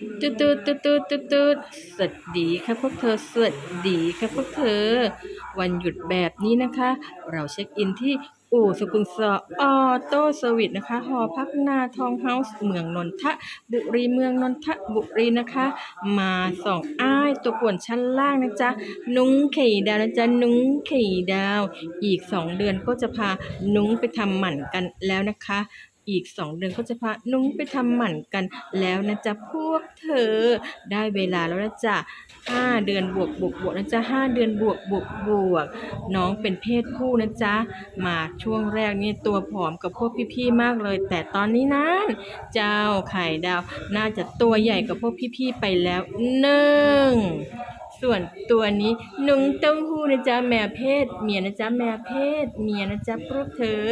ตุ๊ดตุ๊ดตุ๊ดตุ๊ดตุ๊ดตุ๊ดสวัสดีค่ะพวกเธอสวัสดีค่ะพวกเธอ วันหยุดแบบนี้นะคะ เราเช็คอินที่อู่สกุลสอออโต้เซอร์วิสนะคะ หอพักนาทองเฮาส์เมืองนนทบุรีเมืองนนทบุรีนะคะ มาส่องอ้ายตัวป่วนชั้นล่างนะจ๊ะ นุ้งไข่ดาวนะจ๊ะ นุ้งไข่ดาว อีกสองเดือนก็จะพานุ้งไปทำหมันกันแล้วนะคะ อีกสองเดือนก็จะพานุ้งไปทำหมันกันแล้วนะจ๊ะพวกเธอ ได้เวลาแล้วนะจ๊ะห้าเดือนบวกบวกบวกนะจ๊ะห้าเดือนบวกบวกบวก น้องเป็นเพศผู้นะจ๊ะมาช่วงแรกนี่ตัวผอมกับพวกพี่ๆมากเลย แต่ตอนนี้นั้นเจ้าไข่ดาวน่าจะตัวใหญ่กับพวกพี่ๆไปแล้วหนึ่ง ส่วนตัวนี้นุ้งเต้าหู้นะจ๊ะแมวเพศเมียนะจ๊ะแมวเพศเมียนะจ๊ะพวกเธอ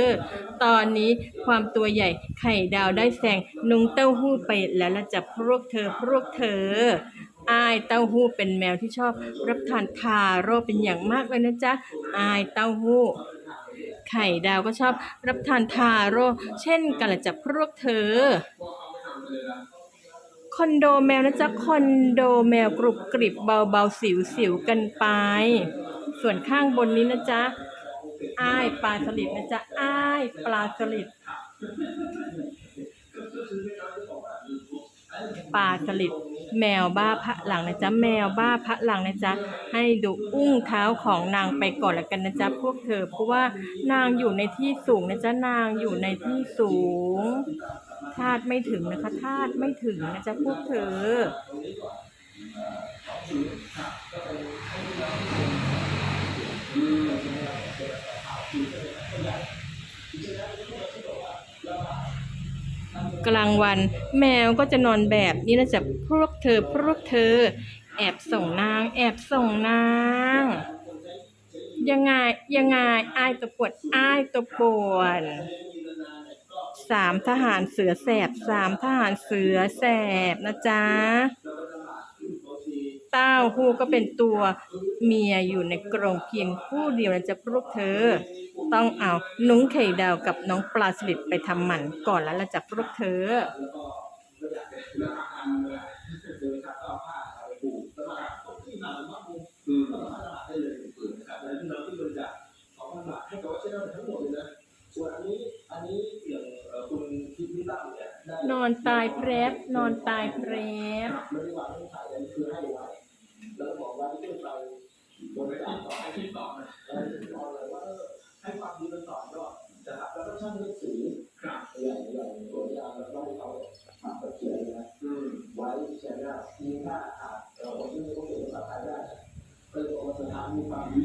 ตอนนี้ความตัวใหญ่ไข่ดาวได้แซงนุ้งเต้าหู้ไปแล้วละจ๊ะพวกเธอพวกเธออายเต้าหู้เป็นแมวที่ชอบรับทานทาโรเป็นอย่างมากเลยนะจ๊ะอายเต้าหู้ ไข่ดาวก็ชอบรับทานทาโร่เช่นกันละจ๊ะพวกเธอ คอนโดแมวนะจ๊ะคอนโดแมวกรุบกริบเบาๆสิวสิวกันไป ส่วนข้างบนนี้นะจ๊ะอ้ายปลาสลิดนะจ๊ะอ้ายปลาสลิดปลาสลิดแมวบ้าพระหลังนะจ๊ะแมวบ้าพระหลังนะจ๊ะให้ดูอุ้งเท้าของนางไปก่อนล้วกันนะจ๊ะพวกเธอเพราะว่านางอยู่ในที่สูงนะจ๊ะนางอยู่ในที่สูง ธาตุไม่ถึงนะคะธาตุไม่ถึงนะจ๊ะพวกเธอ กลางวันแมวก็จะนอนแบบนี้นะจ๊ะพวกเธอพวกเธอ แอบส่งนาง แอบส่งนางยังไงยังไงอายตัวปวดอายตัวปวด สามทหารเสือแสบสามทหารเสือแสบนะจ๊ะเต้าหู้ก็เป็นตัวเมียอยู่ในกรงเพียงผู้เดียวนะจ๊ะพวกเธอ ต้องเอานุ้งไข่ดาวกับน้องปลาสลิดไปทำหมันก่อนแล้วละจ๊ะพวกเธอ น อนตายแพรบนอนตายแพรบให้ความดีมันสอนก็นะครับแล้วางหนังสือครับอย่างอย่างตัวอย่างเราต้องให้เขาอ่านเขียนนะอืมยนว่ามี